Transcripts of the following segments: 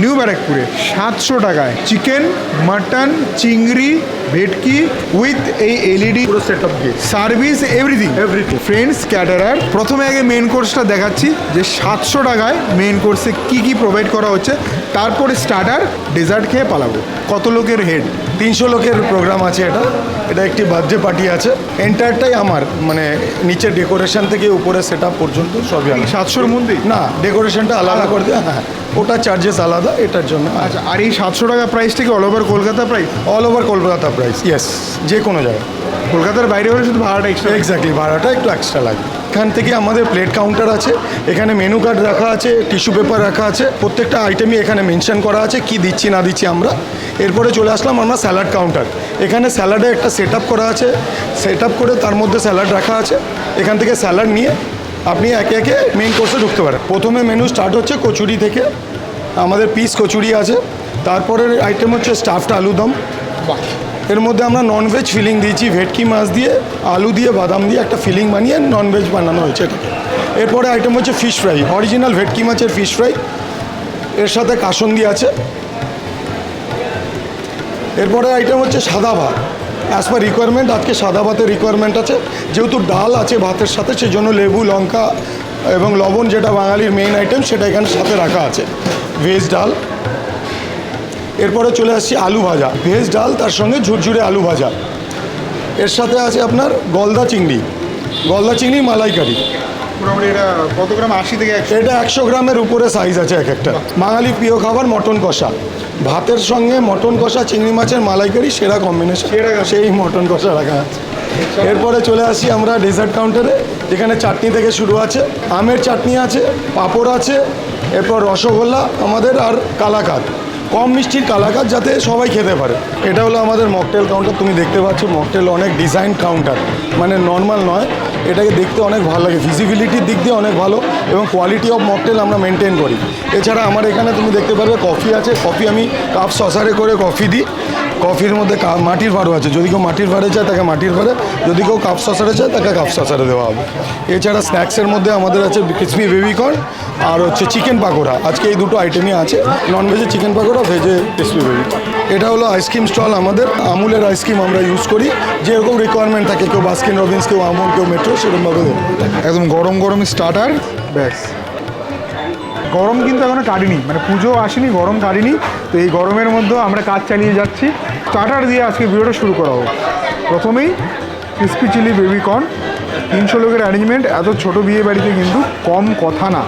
New ব্যারাকপুরে সাতশো টাকায় চিকেন মাটন চিংড়ি ভেটকি উইথ এই এলইডি পুরো সেট আপ দিয়ে। Service everything. Everything. Friends caterer. প্রথমে আগে মেন কোর্সটা দেখাচ্ছি যে সাতশো টাকায় মেন কোর্সে কি কি প্রোভাইড করা হচ্ছে। তারপরে স্টার্টার ডেজার্ট খেয়ে পালাবো। কত লোকের হেড তিনশো লোকের প্রোগ্রাম আছে এটা। এটা একটি বার্থডে পার্টি আছে। এন্টায়ারটাই আমার মানে নিচে ডেকোরেশন থেকে উপরে সেট আপ পর্যন্ত সবই আমি সাতশোর মধ্যে না ডেকোরেশনটা আলাদা করে দিয়ে হ্যাঁ ওটা চার্জেস আলাদা। এটার জন্য। আচ্ছা আর এই সাতশো টাকা প্রাইস থেকে all over Kolkata price all over Kolkata price yes যে কোনো জায়গায়। কলকাতার বাইরে হলে শুধু ভাড়াটা এক্সট্রা এক্স্যাক্টলি ভাড়াটা একটু এক্সট্রা লাগে। এখান থেকে আমাদের প্লেট কাউন্টার আছে এখানে মেনু কার্ড রাখা আছে টিস্যু পেপার রাখা আছে প্রত্যেকটা আইটেমই এখানে মেনশন করা আছে কি দিচ্ছি না দিচ্ছি আমরা। এরপরে চলে আসলাম আমরা স্যালাড কাউন্টার এখানে স্যালাডে একটা সেট করা আছে। সেট করে তার মধ্যে স্যালাড রাখা আছে। এখান থেকে স্যালাড নিয়ে আপনি একে একে মেইন কোর্সে ঢুকতে পারেন। প্রথমে মেনু স্টার্ট হচ্ছে কচুরি থেকে। আমাদের পিস কচুরি আছে। তারপরের আইটেম হচ্ছে স্টাফড আলুদম এর মধ্যে আমরা ননভেজ ফিলিং দিয়েছি ভেটকি মাছ দিয়ে আলু দিয়ে বাদাম দিয়ে একটা ফিলিং বানিয়ে ননভেজ বানানো হয়েছে এটাকে। এরপরে আইটেম হচ্ছে ফিশ ফ্রাই অরিজিনাল ভেটকি মাছের ফিশ ফ্রাই এর সাথে কাসন্দি আছে। এরপরে আইটেম হচ্ছে সাদা ভাত। অ্যাজ পার রিকোয়ারমেন্ট আজকে সাদা ভাতের রিকোয়ারমেন্ট আছে। যেহেতু ডাল আছে ভাতের সাথে সেই জন্য লেবু লঙ্কা এবং লবণ যেটা বাঙালির মেইন আইটেম সেটা এখানে সাথে রাখা আছে। ভেজ ডাল। এরপরে চলে আসছি আলু ভাজা। ভেজ ডাল তার সঙ্গে ঝুরঝুরে আলু ভাজা। এর সাথে আছে আপনার গলদা চিংড়ি। গলদা চিংড়ি মালাইকারি। মোটামুটি এটা কত গ্রাম? আশি থেকে একশো। এটা একশো গ্রামের উপরে সাইজ আছে এক একটা। বাঙালি প্রিয় খাবার মটন কষা। ভাতের সঙ্গে মটন কষা চিংড়ি মাছের মালাইকারি সেরা কম্বিনেশন। সেই মটন কষা রাখা আছে। এরপরে চলে আসি আমরা ডেজার্ট কাউন্টারে যেখানে চাটনি থেকে শুরু আছে। আমের চাটনি আছে পাঁপড় আছে এরপর রসগোল্লা আমাদের আর কালাকাত কম মিষ্টির কালাকাত যাতে সবাই খেতে পারে। এটা হলো আমাদের মকটেল কাউন্টার তুমি দেখতে পাচ্ছ মকটেল অনেক ডিজাইন কাউন্টার মানে নর্মাল নয়। এটাকে দেখতে অনেক ভালো লাগে। ভিজিবিলিটির দিক দিয়ে অনেক ভালো এবং কোয়ালিটি অফ মকটেল আমরা মেনটেন করি। এছাড়া আমার এখানে তুমি দেখতে পারবে কফি আছে। কফি আমি কাপ সসারে করে কফি দিই। কফির মধ্যে কা- মাটির ভাড়ও আছে। যদি কেউ মাটির ভাড়ে চায় তাকে মাটির ভাড়ে যদি কেউ কাপ সসারে চায় তাকে কাপ সসারে দেওয়া হবে। এছাড়া স্ন্যাক্সের মধ্যে আমাদের আছে ক্রিসপি বেবিকর্ন আর হচ্ছে চিকেন পাকোড়া। আজকে এই দুটো আইটেমই আছে। নন ভেজে চিকেন পাকোড়া ভেজে ক্রিসপি বেবিকর্ন এটা হলো আইসক্রিম স্টল আমাদের। আমুলের আইসক্রিম আমরা ইউজ করি। যেরকম রিকোয়ারমেন্ট থাকে কেউ বাস্কিন রবিন্স কেউ আমুল কেউ মেট্রো সেরকমভাবে দেবো একদম গরম গরম স্টার্টার ব্যাস। গরম কিন্তু এখনও কাটিনি। মানে পুজো আসেনি গরম কাটিনি। তো এই গরমের মধ্যেও আমরা কাজ চালিয়ে যাচ্ছি। স্টার্টার দিয়ে আজকে ভিডিওটা শুরু করা হোক প্রথমেই ক্রিস্পি চিলি বেবি কর্ন তিনশো লোকের অ্যারেঞ্জমেন্ট এত ছোট বিয়ে বাড়িতে কিন্তু কম কথা না।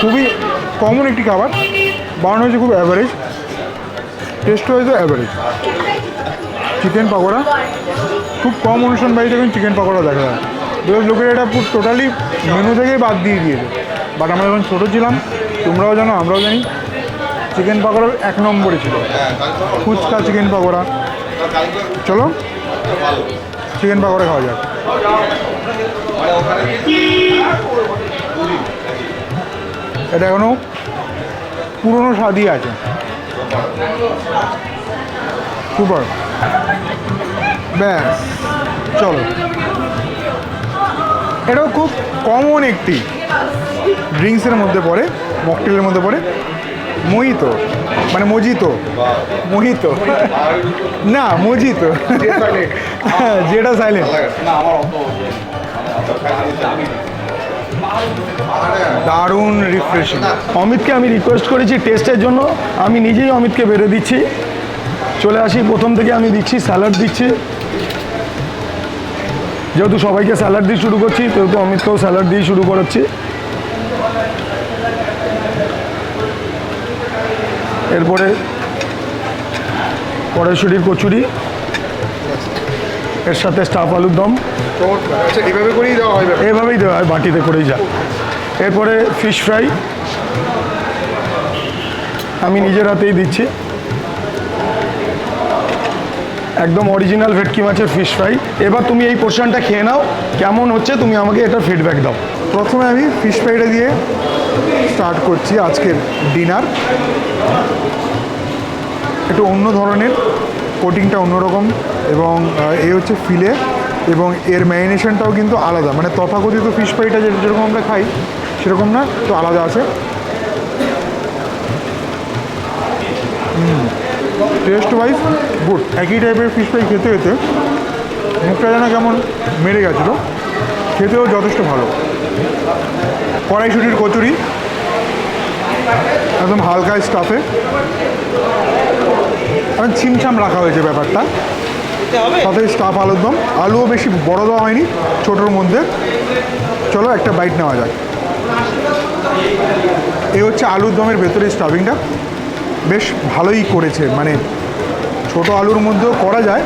খুবই কমন একটি খাবার, বানানো হয়েছে খুব অ্যাভারেজ টেস্ট হয়েছে অ্যাভারেজ চিকেন পকোড়া। খুব কম অনুষ্ঠান বাড়িতে কিন্তু চিকেন পকোড়া দেখা যায়। লোকের এটা টোটালি মেনু থেকেই বাদ দিয়ে দিয়েছে। বাট আমরা যখন ছোটো ছিলাম, তোমরাও জানো, আমরাও জানি, চিকেন পকোড়ার এক নম্বরে ছিল। ফুচকা, চিকেন পকোড়া। চলো, চিকেন পকোড়া খাওয়া যাক। এটা এখনও পুরনো স্বাদই আছে। সুপার। ব্যাস, চলো। এটাও খুব কমন একটি। ড্রিঙ্কসের মধ্যে পড়ে, মকটেলের মধ্যে পড়ে। মোহিত মানে মজিত। মোহিত। না, মজিত। যেটা সাইলেন্ট দারুণ রিফ্রেশিং অমিতকে আমি রিকোয়েস্ট করেছি টেস্টের জন্য। আমি নিজেই অমিতকে বেড়ে দিচ্ছি। চলে আসি, প্রথম থেকে আমি দিচ্ছি স্যালাড দিচ্ছি। যেহেতু সবাইকে স্যালাড দিয়ে শুরু করছি, সেহেতু অমিতকেও স্যালাড দিয়ে শুরু করাচ্ছি। এরপরে কড়াইশুটির কচুরি এর সাথে স্টাফ আলুর দম। আচ্ছা এভাবে করেই দেওয়া হয় ব্যাপারটা। এভাবেই দেওয়া হয় বাটিতে করেই যায়। এরপরে ফিশ ফ্রাই। আমি নিজের হাতেই দিচ্ছি। একদম অরিজিনাল ভেটকি মাছের ফিশ ফ্রাই। এবার তুমি এই পোর্শনটা খেয়ে নাও কেমন হচ্ছে তুমি আমাকে এটা ফিডব্যাক দাও। প্রথমে আমি ফিশ ফ্রাইটা দিয়ে স্টার্ট করছি আজকের ডিনার। একটু অন্য ধরনের, কোটিংটা অন্যরকম এবং এ হচ্ছে ফিলে এবং এর ম্যারিনেশনটাও কিন্তু আলাদা। মানে তথাকথিত ফিশ ফ্রাইটা যেরকম আমরা খাই, সেরকম না তো আলাদা আছে। টেস্ট ওয়াইজ গুড একই টাইপের ফিশ ফ্রাই খেতে খেতে মুখটা যেন কেমন মেরে গেছিল, খেতেও যথেষ্ট ভালো। কড়াইশুটির কচুরি, একদম হালকা স্টাফে। এখন ছিমছাম রাখা হয়েছে ব্যাপারটা। সাথে স্টাফ আলুর দম। আলুও বেশি বড় দেওয়া হয়নি, ছোটোর মধ্যে। চলো একটা বাইট নেওয়া যাক। এই হচ্ছে আলুর দমের ভেতরে স্টাফিংটা। বেশ ভালোই করেছে মানে ছোট আলুর মধ্যেও করা যায়।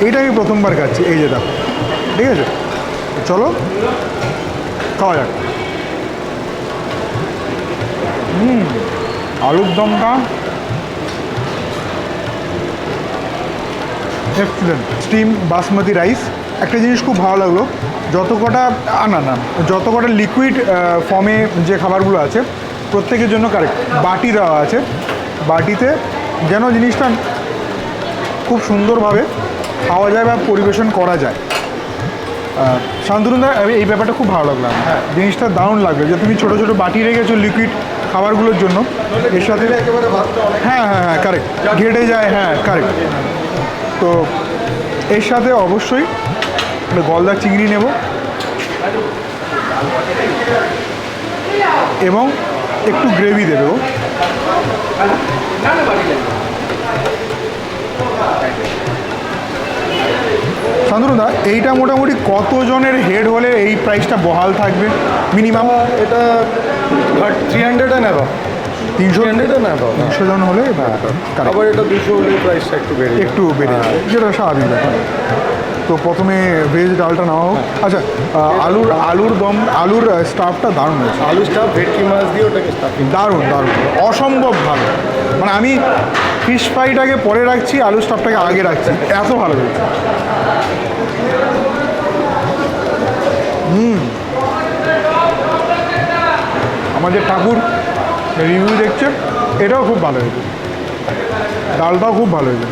এইটা আমি প্রথমবার খাচ্ছি, এই যে দেখো। ঠিক আছে? চলো। খাওয়া হুম, আলুর দমটা এক্সিলেন্ট স্টিম বাসমতি রাইস একটা জিনিস খুব ভালো লাগল, যত কটা আনা না যত কটা লিকুইড ফর্মে যে খাবারগুলো আছে, প্রত্যেকের জন্য কারেক্ট বাটি দেওয়া আছে। বাটিতে যেন জিনিসটা খুব সুন্দরভাবে খাওয়া যায় বা পরিবেশন করা যায়। শান্তনুদা আমি এই ব্যাপারটা খুব ভালো লাগল আমার। জিনিসটা দারুণ লাগল যে তুমি ছোটো ছোটো বাটি রেখেছো লিকুইড খাবারগুলোর জন্য। এর সাথে হ্যাঁ হ্যাঁ হ্যাঁ কারেক্ট ঘেটে যায় হ্যাঁ কারেক্ট তো এর সাথে অবশ্যই একটা গলদা চিংড়ি নেব। এবং একটু গ্রেভি দেবো। শান্তনুদা এইটা মোটামুটি কতজনের হেড হলে এই প্রাইসটা বহাল থাকবে মিনিমাম এটা থ্রি হান্ড্রেডে নেবা তিনশো থ্রি হান্ড্রেডে নেবা তিনশো জন হলে। আবার এটা দুশো হলে প্রাইসটা একটু বেড়ে একটু বেড়ে যেটা স্বাভাবিক ব্যাপার। তো প্রথমে ভেজ ডালটা নেওয়া হোক আচ্ছা আলুর আলুর দম আলুর স্টাফটা দারুণ হয়েছে। আলু স্টাফ ভেটকি মাছ দিয়ে ওটাকে স্টাফিং দারুণ দারুণ। অসম্ভব ভালো। মানে আমি ফিশ ফ্রাইটাকে পরে রাখছি আলু স্টাফটাকে আগে রাখছি। এত ভালো হয়েছে। হুম। আমাদের ঠাকুর রিভিউ দেখছে এটাও খুব ভালো হয়েছে। ডালটাও খুব ভালো হয়েছে।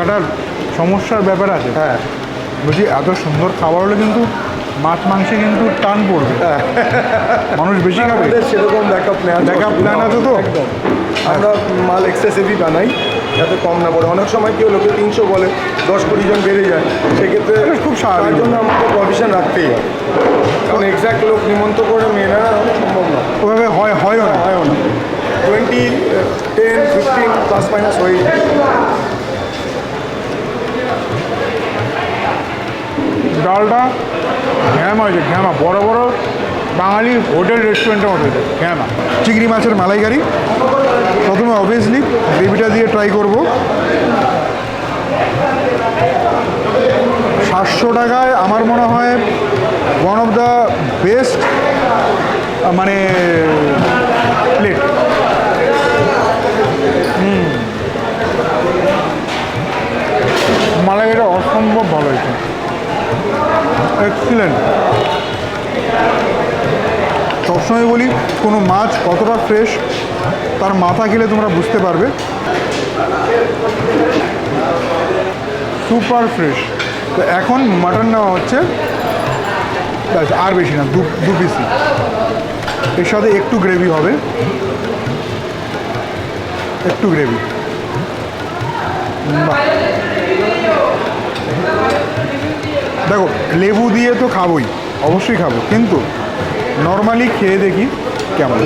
একটা সমস্যার ব্যাপার আছে। হ্যাঁ। বলছি এত সুন্দর খাবার হলে কিন্তু মাছ মাংসে কিন্তু টান পড়বে। মানুষ বেশি খাবে। সেরকম ব্যাকআপ প্ল্যান Backup প্ল্যান আছে তো? একদম। আমরা মাল এক্সেসিভই বানাই যাতে কম না পড়ে। অনেক সময় কেউ লোকে তিনশো বলে দশ কুড়ি জন বেড়ে যায়। সেক্ষেত্রে খুব স্বাভাবিক। জন্য আমাকে প্রভিশন রাখতেই হয়। কারণ এক্স্যাক্ট লোক নিমন্ত্রণ করে মেয়েরা সম্ভব না। ওভাবে হয় হয়ও না। হয়ও না। Twenty ten fifteen plus minus হয়ে যায়। ডালটা ঘ্যামা হয়েছে, ঘ্যামা। বড় বড় বাঙালি হোটেল রেস্টুরেন্টের মতো হয়েছে, ঘ্যামা। চিংড়ি মাছের মালাইকারি। প্রথমে অবভিয়াসলি গ্রেভিটা দিয়ে ট্রাই করব। সাতশো টাকায় আমার মনে হয় ওয়ান অফ দ্য বেস্ট মানে প্লেট মালাইকারিটা অসম্ভব ভালো হয়েছে এক্সিলেন্ট সবসময় বলি, কোনো মাছ কতটা ফ্রেশ তার মাথা খেলে তোমরা বুঝতে পারবে। সুপার ফ্রেশ তো এখন মাটন নেওয়া হচ্ছে। ব্যাস, আর বেশি না, দু দু পিসি এর সাথে একটু গ্রেভি হবে। একটু গ্রেভি দেখো, লেবু দিয়ে তো খাবোই, অবশ্যই খাব, কিন্তু নর্মালি খেয়ে দেখি কেমন।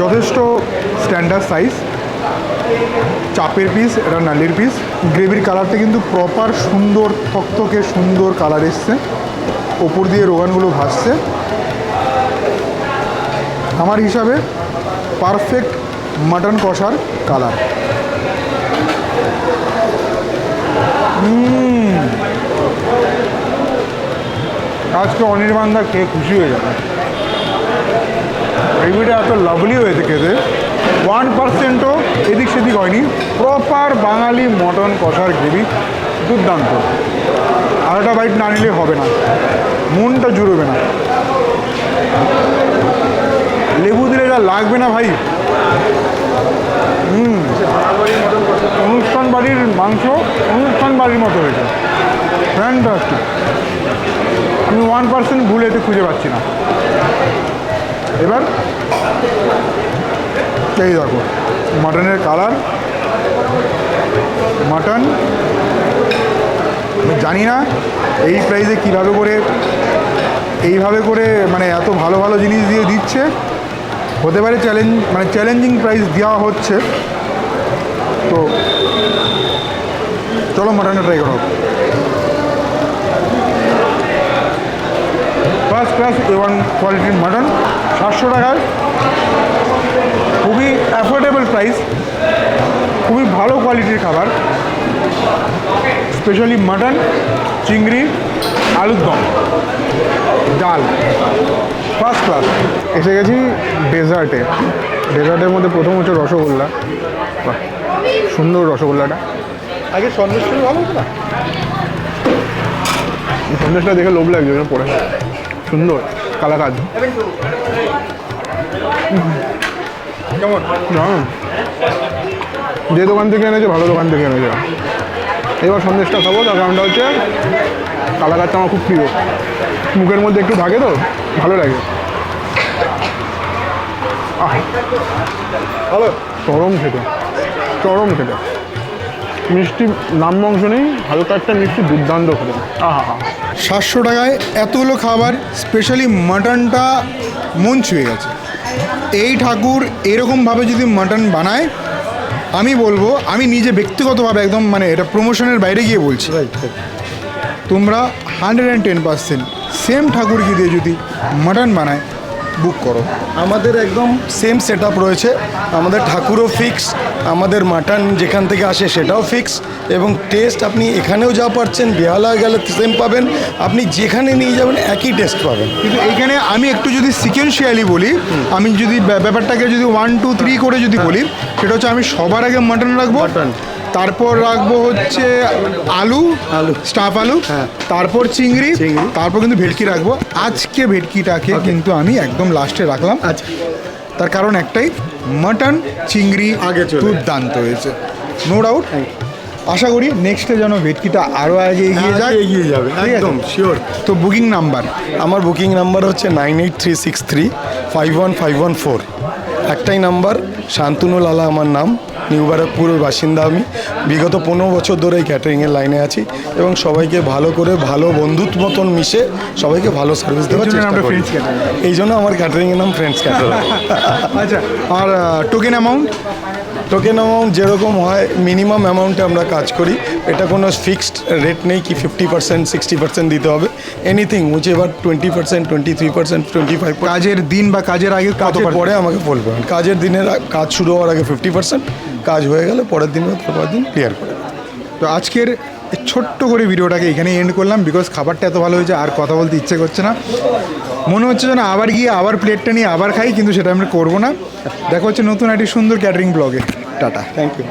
যথেষ্ট স্ট্যান্ডার্ড সাইজ চাপের পিস এটা নালির পিস গ্রেভির কালারটা কিন্তু প্রপার সুন্দর, থকথকে সুন্দর কালার এসছে। ওপর দিয়ে রোগানগুলো ভাসছে। আমার হিসাবে পারফেক্ট মাটন কষার কালার আজকে অনির্বাণদা খেয়ে খুশি হয়ে যাবে। গ্রেভিটা এত লাভলি হয়েছে খেতে। ওয়ান পার্সেন্টও এদিক সেদিক হয়নি। প্রপার বাঙালি মটন কষার গ্রেভি, দুর্দান্ত। আরেকটা বাইট না নিলে হবে না। মনটা জুড়বে না। লেবু দিলে যা লাগবে না ভাই। হুম। অনুষ্ঠান বাড়ির মাংস অনুষ্ঠান বাড়ির মতো হয়েছে। ফ্যান্টাস্টিক আমি ওয়ান পার্সেন্ট ভুল এতে খুঁজে পাচ্ছি না। এবার এই দেখো মাটনের কালার মাটন জানি না এই প্রাইসে কীভাবে করে, এইভাবে করে মানে এত ভালো ভালো জিনিস দিয়ে দিচ্ছে। হতে পারে চ্যালেঞ্জ মানে চ্যালেঞ্জিং প্রাইস দেওয়া হচ্ছে। তো চলো মাটনটা ট্রাই করো। ফার্স্ট ক্লাস এ ওয়ান কোয়ালিটির মাটন সাতশো টাকায়। খুবই অ্যাফোর্ডেবল প্রাইস খুবই ভালো কোয়ালিটির খাবার স্পেশালি মাটন চিংড়ি আলুর দম ডাল ফার্স্ট ক্লাস এসে গেছি ডেজার্টে। ডেজার্টের মধ্যে প্রথম হচ্ছে রসগোল্লা। সুন্দর রসগোল্লাটা। আগে সন্দেশটা ভালো না? সন্দেশটা দেখে লোভ লাগছে ওখানে পড়ে সুন্দর কালাকাজ কেমন। যে দোকান থেকে এনেছে ভালো দোকান থেকে এনেছে। এবার সন্দেশটা খাব তার কারণটা হচ্ছে কালাকারটা আমার খুব প্রিয়। মুখের মধ্যে একটু থাকে তো ভালো লাগে। ভালো। চরম খেতে চরম খেতে। মিষ্টি নাম অংশ নেই হালকা একটা মিষ্টি দুর্দান্ত খেতে আহা। হা সাতশো টাকায় এতগুলো খাবার স্পেশালি মাটনটা মন ছুঁয়ে গেছে। এই ঠাকুর এরকমভাবে যদি মাটন বানায় আমি বলব আমি নিজে ব্যক্তিগতভাবে একদম মানে এটা প্রমোশনের বাইরে গিয়ে বলছি। তোমরা hundred and ten percent same ঠাকুরকে দিয়ে যদি মাটন বানায় বুক করো। আমাদের একদম সেম সেট রয়েছে। আমাদের ঠাকুরও ফিক্স আমাদের মাটন যেখান থেকে আসে সেটাও ফিক্স এবং টেস্ট আপনি এখানেও যা পাচ্ছেন বেহালা গেলে সেম পাবেন। আপনি যেখানে নিয়ে যাবেন একই টেস্ট পাবেন। কিন্তু এখানে আমি একটু যদি সিকেন্সিয়ালি বলি আমি যদি ব্যাপারটাকে যদি ওয়ান টু থ্রি করে যদি বলি সেটা হচ্ছে আমি সবার আগে মাটন রাখব। Mutton। তারপর রাখব হচ্ছে আলু আলু। স্টাফ আলু হ্যাঁ। তারপর চিংড়ি। তারপর কিন্তু ভেটকি রাখব আজকে ভেটকিটাকে কিন্তু আমি একদম লাস্টে রাখলাম আচ্ছা তার কারণ একটাই মাটন চিংড়ি আগে। দুর্দান্ত হয়েছে নো ডাউট আশা করি নেক্সটে যেন ভেটকিটা আরও আগে এগিয়ে যায় এগিয়ে যাবে? একদম, sure। তো বুকিং নাম্বার আমার বুকিং নাম্বার হচ্ছে nine eight three six three five one five one four একটাই নাম্বার শান্তনু লালা আমার নাম নিউ ব্যারাকপুরের বাসিন্দা আমি। বিগত পনেরো বছর ধরে এই ক্যাটারিংয়ের লাইনে আছি এবং সবাইকে ভালো করে ভালো বন্ধুত্ব মতন মিশে সবাইকে ভালো সার্ভিস দেওয়ার জন্য চেষ্টা করি। এই জন্য আমার ক্যাটারিংয়ের নাম ফ্রেন্ডস ক্যাটারিং আচ্ছা আর টোকেন অ্যামাউন্ট টোকেন অ্যামাউন্ট যেরকম হয় মিনিমাম অ্যামাউন্টে আমরা কাজ করি। এটা কোনো ফিক্সড রেট নেই কি ফিফটি পার্সেন্ট সিক্সটি পার্সেন্ট দিতে হবে। এনিথিং উইচ এবার twenty percent twenty three percent twenty five কাজের দিন বা কাজের আগে কত কাজের পরে আমাকে বলবেন কাজের দিনের কাজ শুরু হওয়ার আগে ফিফটি পার্সেন্ট কাজ হয়ে গেলে পরের দিন পরের দিন ক্লিয়ার করে তো আজকের ছোট্ট করে ভিডিওটাকে এখানে এন্ড করলাম বিকজ খাবারটা এত ভালো হয়েছে, আর কথা বলতে ইচ্ছে করছে না। মনে হচ্ছে যেন আবার গিয়ে আবার প্লেটটা নিয়ে আবার খাই, কিন্তু সেটা আমরা করব না। দেখা হচ্ছে নতুন একটি সুন্দর ক্যাটারিং ব্লগে টাটা। Thank you